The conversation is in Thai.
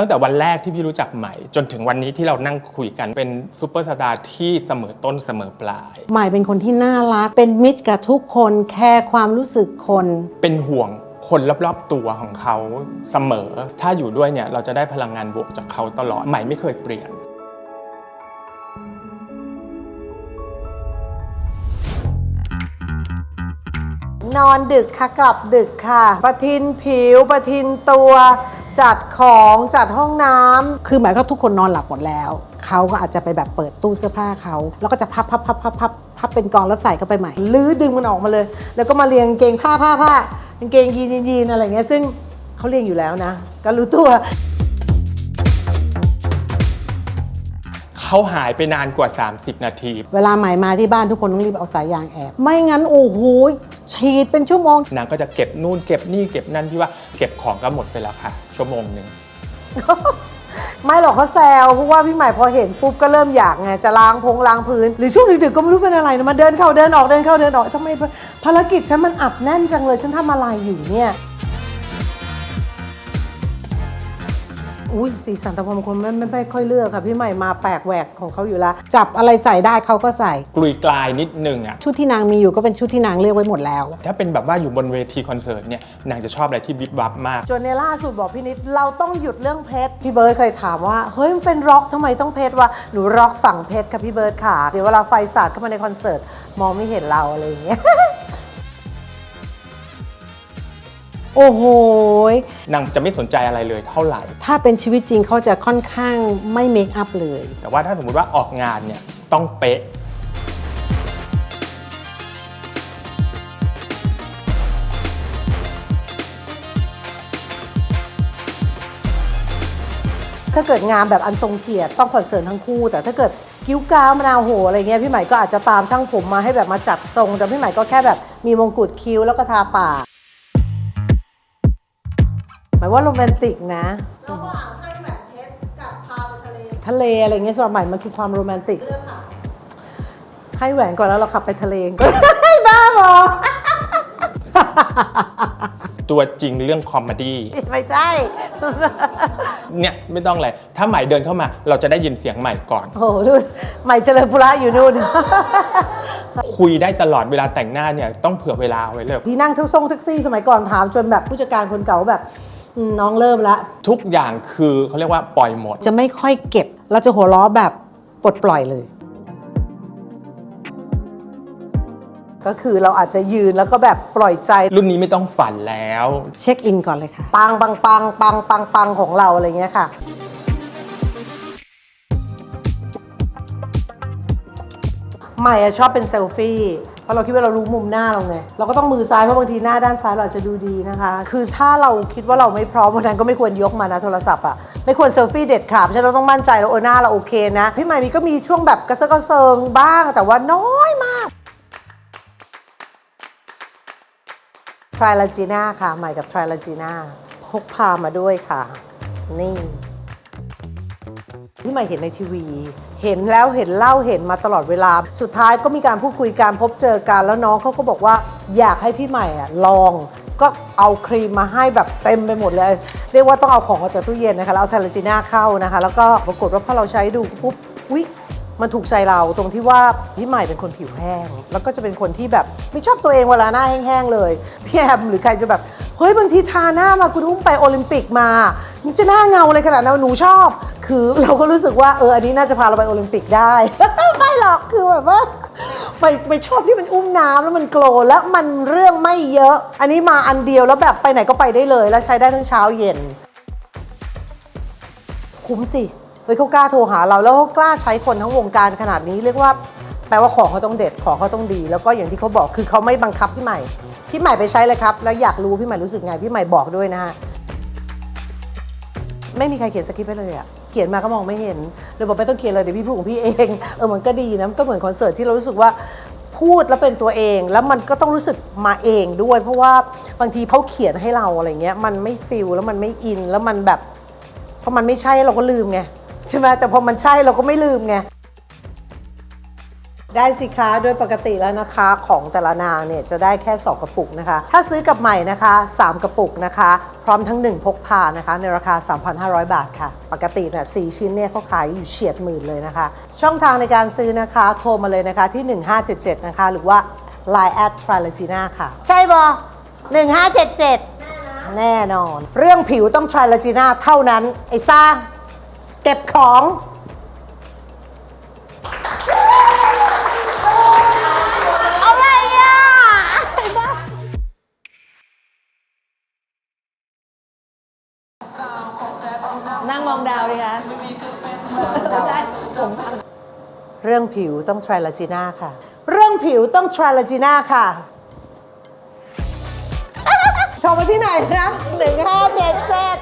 ตั้งแต่วันแรกที่พี่รู้จักใหม่ จนถึงวันนี้ที่เรานั่งคุยกันเป็นซูเปอร์สตาร์ที่เสมอต้นเสมอปลาย ใหม่เป็นคนที่น่ารัก เป็นมิตรกับทุกคนแคร์ความรู้สึกคน เป็นห่วงคนรอบๆตัวของเขาเสมอ ถ้าอยู่ด้วยเนี่ยเราจะได้พลังงานบวกจากเขาตลอดใหม่ไม่เคยเปลี่ยนนอนดึกค่ะ กลับดึกค่ะ ประทินผิว ประทินตัว จัดของจัดห้องน้ำคือหมายก็ทุกคนนอนหลับหมดแล้วเขาก็อาจจะไปแบบเปิดตู้เสื้อผ้าเขาแล้วก็จะพับพับพับพับพับพับเป็นกองแล้วใส่เข้าไปใหม่ลื้อดึงมันออกมาเลย แล้วก็มาเรียงกางเกงผ้าผ้าผ้ากางเกงยีนยีนยีนอะไรเงี้ยซึ่งเขาเรียงอยู่แล้วนะก็รู้ตัวเขาหายไปนานกว่า 30 นาที เวลาใหม่มาที่บ้านทุกคนต้องรีบเอาสายยางแอบ ไม่งั้นโอ้โห ฉีดเป็นชั่วโมง นางก็จะเก็บนู่นเก็บนี่เก็บนั่นพี่ว่าเก็บของก็หมดไปแล้วค่ะ ชั่วโมงหนึ่ง ไม่หรอกเขาแซวเพราะว่าพี่ใหม่พอเห็นปุ๊บก็เริ่มอยากไงจะล้างพงล้างพื้น หรือช่วงดึกๆก็ไม่รู้เป็นอะไรนะมาเดินเข้าเดินออกเดินเข้าเดินออกทำไมภารกิจฉันมันอัดแน่นจังเลยฉันทำอะไรอยู่เนี่ย อุ้ยสีสันตะพรมคนไม่ไม่ไม่ค่อยเลือกค่ะพี่ใหม่มาแปลกแหวกของเขาอยู่แล้วจับอะไรใส่ได้เขาก็ใส่ กลุยกลายนิดนึงอะชุดที่นางมีอยู่ก็เป็นชุดที่นางเลือกไว้หมดแล้ว ถ้าเป็นแบบว่าอยู่บนเวทีคอนเสิร์ตเนี่ยนางจะชอบอะไรที่วิบวับมาก จนในล่าสุดบอกพี่นิดเราต้องหยุดเรื่องเพชรพี่เบิร์ดเคยถามว่าเฮ้ยมันเป็นร็อกทำไมต้องเพชรวะหนูร็อกฝั่งเพชรค่ะพี่เบิร์ดค่ะ เดี๋ยวเวลาไฟสาดเข้ามาในคอนเสิร์ตมองไม่เห็นเราอะไรอย่างเงี้ย โอ้โหยนางจะไม่สนใจอะไรเลยเท่าไหร่ ถ้าเป็นชีวิตจริงเขาจะค่อนข้างไม่เมคอัพเลย แต่ว่าถ้าสมมุติว่าออกงานเนี่ยต้องเป๊ะ ถ้าเกิดงานแบบอันทรงเกียรติต้องคอนเสิร์ตทั้งคู่ แต่ถ้าเกิดกิ้วก้าวมะนาวโหอะไรเงี้ยพี่ใหม่ก็อาจจะตามช่างผมมาให้แบบมาจัดทรง แต่พี่ใหม่ก็แค่แบบมีมงกุฎคิ้วแล้วก็ทาปาก หมายว่าโรแมนติกนะ ระหว่างให้แหวนเพชรกับพาไปทะเลทะเลอะไรเงี้ยสำหรับใหม่มันคือความโรแมนติก เลือกค่ะ ให้แหวนก่อนแล้วเราขับไปทะเลก็บ้าบอตัวจริงเรื่องคอมเมดี้ไม่ใช่ เนี่ยไม่ต้องเลยถ้าใหม่เดินเข้ามา เราจะได้ยินเสียงใหม่ก่อน โอ้โหนู่นใหม่เจริญพุระอยู่นู่น คุยได้ตลอดเวลาแต่งหน้าเนี่ยต้องเผื่อเวลาไว้เลย ที่นั่งทั้งทรงแท็กซี่สมัยก่อนถามจนแบบผู้จัดการคนเก่าแบบอืม น้องเริ่มละ ทุกอย่างคือเขาเรียกว่าปล่อยหมด จะไม่ค่อยเก็บ เราจะหัวล้อแบบปลดปล่อยเลย ก็คือเราอาจจะยืนแล้วก็แบบปล่อยใจ รุ่นนี้ไม่ต้องฝันแล้ว เช็คอินก่อนเลยค่ะ ปังปังปังปังปังปังของเราอะไรเงี้ยค่ะ ใหม่อะชอบเป็นเซลฟี่เพราะเราคิดว่าเรารู้มุมหน้าเราไง เราก็ต้องมือซ้ายเพราะบางทีหน้าด้านซ้ายเราอาจจะดูดีนะคะ คือถ้าเราคิดว่าเราไม่พร้อมวันนั้นก็ไม่ควรยกมานะโทรศัพท์อะไม่ควรเซลฟี่เด็ดขาดเพราะฉะนั้นเราต้องมั่นใจแล้วโอ้หน้าเราโอเคนะ พี่ใหม่มีก็มีช่วงแบบกระเซาะกระเซิงบ้างแต่ว่าน้อยมากทริลาจีน่าค่ะใหม่กับทริลาจีน่าพกพามาด้วยค่ะ นี่ ที่ใหม่เห็นในทีวี เห็นแล้วเห็นเล่าเห็นมาตลอดเวลา สุดท้ายก็มีการพูดคุยการพบเจอกันแล้วน้องเขาก็บอกว่าอยากให้พี่ใหม่อะลอง ก็เอาครีมมาให้แบบเต็มไปหมดเลย เรียกว่าต้องเอาของออกจากตู้เย็นนะคะแล้วเอาทารจีน่าเข้านะคะ แล้วก็ปรากฏว่าพอเราใช้ดูปุ๊บอุ๊ยมันถูกใจเราตรงที่ว่าพี่ใหม่เป็นคนผิวแห้ง แล้วก็จะเป็นคนที่แบบไม่ชอบตัวเองเวลาหน้าแห้งๆเลยพี่แอมหรือใครจะแบบเฮ้ยบางทีทาหน้ามาคุณอุ้มไปโอลิมปิกมามันจะหน้าเงาเลยขนาดนั้นหนูชอบ คือเราก็รู้สึกว่าเอออันนี้น่าจะพาเราไปโอลิมปิกได้ ไม่หรอกคือแบบว่าไม่ไม่ชอบที่มันอุ้มน้ำแล้วมันโกลว์แล้วมันเรื่องไม่เยอะ อันนี้มาอันเดียวแล้วแบบไปไหนก็ไปได้เลย แล้วใช้ได้ทั้งเช้าเย็น คุ้มสิเฮ้ยเขากล้าโทรหาเราแล้วเขากล้าใช้คนทั้งวงการขนาดนี้เรียกว่าแปลว่าของเขาต้องเด็ดของเขาต้องดี แล้วก็อย่างที่เขาบอกคือเขาไม่บังคับพี่ใหม่ พี่ใหม่ไปใช้เลยครับ แล้วอยากรู้พี่ใหม่รู้สึกไงพี่ใหม่บอกด้วยนะฮะไม่มีใครเขียนสคริปต์ให้เลยอะ เขียนมาก็มองไม่เห็นเลยบอกไม่ต้องเขียนเลยเดี๋ยวพี่พูดของพี่เองเออมันก็ดีนะมันก็เหมือนคอนเสิร์ตที่เรารู้สึกว่าพูดแล้วเป็นตัวเอง แล้วมันก็ต้องรู้สึกมาเองด้วย เพราะว่าบางทีเขาเขียนให้เราอะไรเงี้ยมันไม่ฟิลแล้วมันไม่อินแล้วมันแบบพอมันไม่ใช่เราก็ลืมไงใช่ไหมแต่พอมันใช่เราก็ไม่ลืมไง ได้สิคะโดยปกติแล้วนะคะของแต่ละนางเนี่ยจะได้แค่ 2 กระปุกนะคะ ถ้าซื้อกับใหม่นะคะ 3 กระปุกนะคะ พร้อมทั้ง 1 พกพานะคะ ในราคา 3,500 บาทค่ะ ปกติเนี่ย4ชิ้นเนี่ยเขาขายอยู่เฉียดหมื่นเลยนะคะ ช่องทางในการซื้อนะคะโทรมาเลยนะคะที่ 1577 นะคะ หรือว่า Line at t r i l a g i n a ค่ะ ใช่บอ1577 แน่นอน เรื่องผิวต้อง t r i l a g i n a เท่านั้นไอ้ซ่าเก็บของ เรื่องผิวต้องทรลาจีน่าค่ะ เรื่องผิวต้องทรลาจีน่าค่ะ โทรมาที่ไหนนะหนึ่งห้าเจ็ดเจ็ด